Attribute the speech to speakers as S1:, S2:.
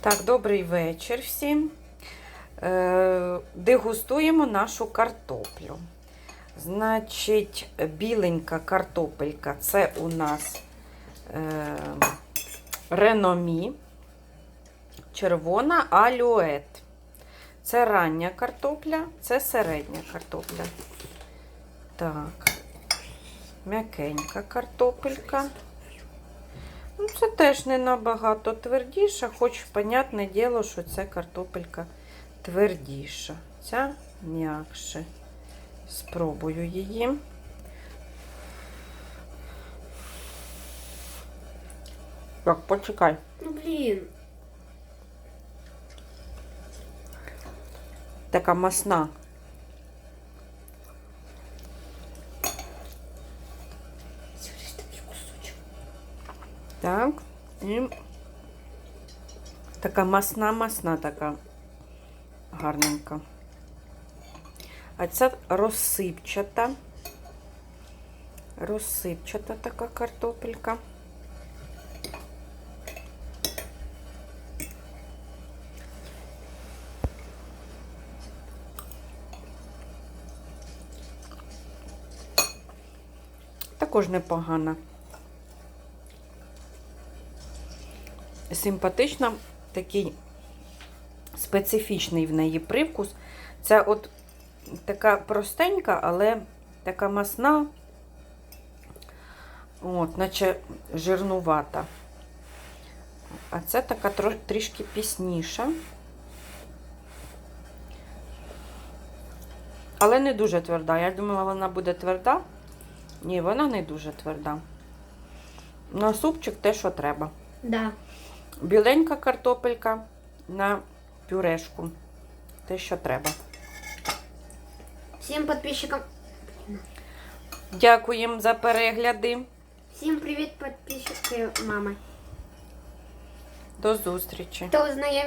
S1: Так, добрий вечір всім. Е, дегустуємо нашу картоплю. Значить, біленька картопелька це у нас е, реномі, червона алюет. Це рання картопля, це середня картопля. Так, м'якенька картопелька. Ну, це теж не набагато твердіша, хоч, понятне діло, що це картопелька твердіша. Ця м'якше. Спробую її. Так, почекай.
S2: Ну блін.
S1: Така масна. Так. І така масна-масна така гарненька. А ця розсипчата. Розсипчата така картопелька. Також непогана. Симпатична, такий специфічний в неї привкус. Це от така простенька, але така масна, от, наче жирнувата. А це така трішки пісніша. Але не дуже тверда. Я думала, вона буде тверда. Ні, вона не дуже тверда. На супчик те, що треба.
S2: Да.
S1: Біленька картопелька на пюрешку. Те, що треба.
S2: Всім підписчикам.
S1: Дякуємо за перегляди.
S2: Всім привіт, підписчики мами.
S1: До зустрічі.
S2: Хто знає